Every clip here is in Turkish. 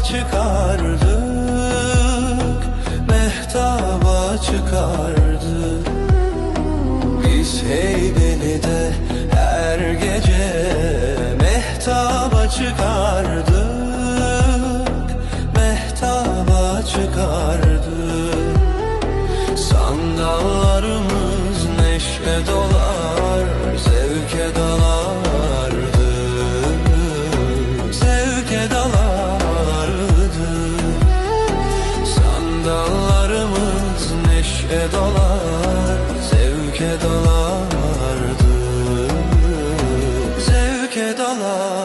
Mehtaba çıkardık Mehtaba çıkardık. Biz Heybeli'de her gece Mehtaba çıkardık Mehtaba çıkardık dolar Zevke dalardı Zevke dalardı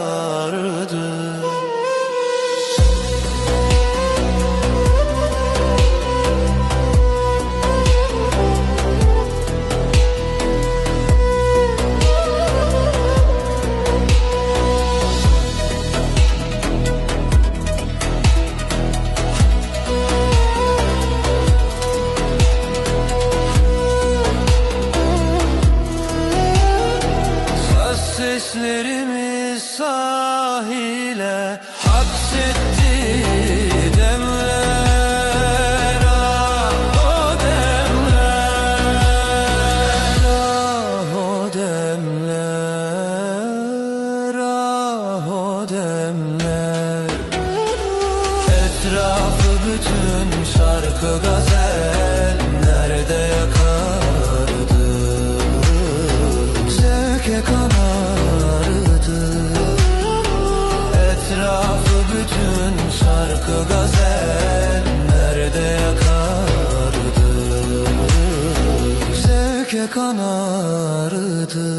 Saz seslerimiz sahile Aksetti demler. Ah o demler. Ah o demler. Ah o demler. Etrafı bütün şarkı gazel bütün şarkı gazel Nerede yakardı? Zevke kanardı